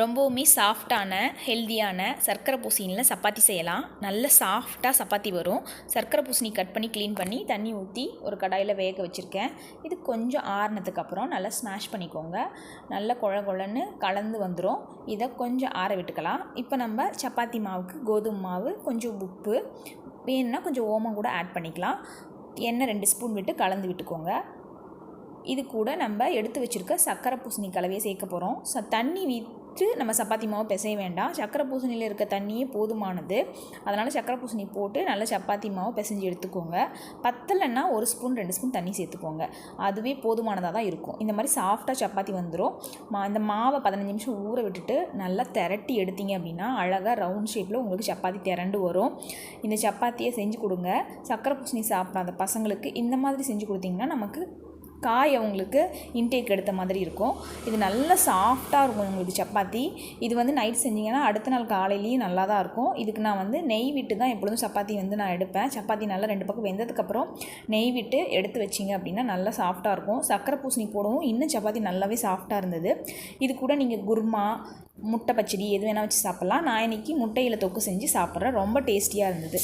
ரொம்பவுமே சாஃப்டான ஹெல்தியான சர்க்கரை பூசணியில் சப்பாத்தி செய்யலாம். நல்ல சாஃப்டாக சப்பாத்தி வரும். சர்க்கரை பூசணி கட் பண்ணி க்ளீன் பண்ணி தண்ணி ஊற்றி ஒரு கடாயில் வேக வச்சுருக்கேன். இது கொஞ்சம் ஆறுனதுக்கு அப்புறம் நல்லா ஸ்மாஷ் பண்ணிக்கோங்க. நல்லா குழ குழன்னு கலந்து வந்துடும் இதை கொஞ்சம் ஆற விட்டுக்கலாம். இப்போ நம்ம சப்பாத்தி மாவுக்கு கோதுமை மாவு கொஞ்சம் உப்பு வேணும்னா கொஞ்சம் ஓமம் கூட ஆட் பண்ணிக்கலாம். எண்ணெய் ரெண்டு ஸ்பூன் விட்டு கலந்து விட்டுக்கோங்க. இது கூட நம்ம எடுத்து வச்சுருக்க சர்க்கரை பூசணி கலவையை சேர்க்க போகிறோம் ச தண்ணி போட்டு நம்ம சப்பாத்தி மாவு பிசைய வேண்டாம். சக்கரை பூசணியில் இருக்க தண்ணியே போதுமானது. அதனால் சக்கரை பூசணி போட்டு நல்லா சப்பாத்தி மாவு பிசைஞ்சு எடுத்துக்கோங்க. பத்தலைன்னா ஒரு ஸ்பூன் ரெண்டு ஸ்பூன் தண்ணி சேர்த்துக்கோங்க. அதுவே போதுமானதாக தான் இருக்கும். இந்த மாதிரி சாஃப்டாக சப்பாத்தி வந்துடும் மா இந்த மாவை பதினஞ்சு நிமிஷம் ஊற விட்டுட்டு நல்லா திரட்டி எடுத்தீங்க அப்படின்னா அழகாக ரவுண்ட் ஷேப்பில் உங்களுக்கு சப்பாத்தி திரண்டு வரும். இந்த சப்பாத்தியை செஞ்சு கொடுங்க. சக்கரை பூசணி சாப்பிடாத பசங்களுக்கு இந்த மாதிரி செஞ்சு கொடுத்தீங்கன்னா நமக்கு காய் அவங்களுக்கு இன்டேக் எடுத்த மாதிரி இருக்கும். இது நல்ல சாஃப்டாக இருக்கும் உங்களுக்கு சப்பாத்தி. இது வந்து நைட் செஞ்சிங்கன்னா அடுத்த நாள் காலையிலையும் நல்லா தான் இருக்கும். இதுக்கு நான் வந்து நெய் விட்டு தான் எப்பொழுதும் சப்பாத்தி வந்து நான் எடுப்பேன். சப்பாத்தி நல்லா ரெண்டு பக்கம் வெந்ததுக்கப்புறம் நெய் விட்டு எடுத்து வச்சிங்க அப்படின்னா நல்லா சாஃப்டாக இருக்கும். சக்கரை பூசணி போடவும் இன்னும் சப்பாத்தி நல்லாவே சாஃப்டாக இருந்தது. இது கூட நீங்கள் குருமா முட்டை பச்சடி எது வேணால் வச்சு சாப்பிட்லாம். நான் இன்றைக்கி முட்டையில் தொக்கு செஞ்சு சாப்பிட்றேன். ரொம்ப டேஸ்டியாக இருந்தது.